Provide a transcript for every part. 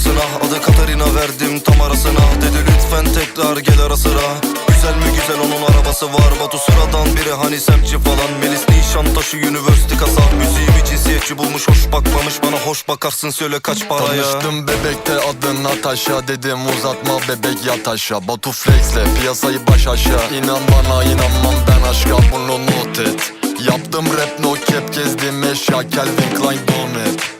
faturasına Adı Katarina verdim tam arasına. Dedi lütfen tekrar gel ara sıra. Güzel mi güzel onun arabası var. Batu sıradan biri hani semtçi falan. Melis Nişantaşı University kasa. Müziğimi cinsiyetçi bulmuş hoş bakmamış. Bana hoş bakarsın söyle kaç paraya. Tanıştım bebekte adın Natasha. Dedim uzatma bebek yat aşağı. Batu flexle piyasayı baş aşağı. İnan bana inanmam ben aşka bunu not et. Yaptım rap no cap gezdim eşya. Calvin Klein donet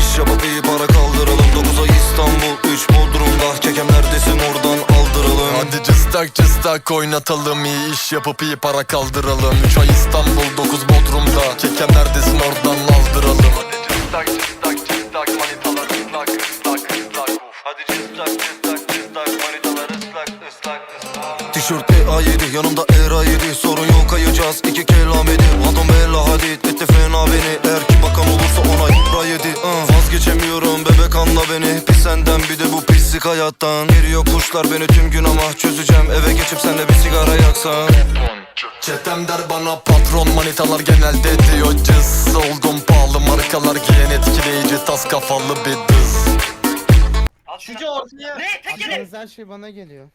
Hadi cıstak cıstak oynatalım iyi iş yapıp iyi para kaldıralım. 3 ay İstanbul 9 Bodrum'da. Kekem neredesin oradan aldıralım. Hadi cıstak cıstak cıstak manitalar ıslak ıslak ıslak. Hadi cıstak cıstak cıstak manitalar ıslak ıslak ıslak. Tişört A7 yanımda Era 7 Sorun yok kayacağız iki kelam edip Adam bella hadid etti fena beni. Eğer ki bakan olursa bir de bu pislik hayattan Geliyor kuşlar beni tüm gün ama Çözeceğim eve geçip senle bir sigara yaksan Çetem der bana patron manitalar genelde diyor cız Oldum pahalı markalar giyen etkileyici tas kafalı bir dız Şucu ortaya. Ne? Tek yere. Aklınız her şey bana geliyor.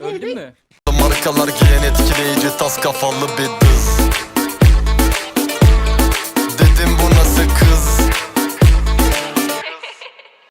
Öldün mü? Markalar giyen etkileyici tas kafalı bir dız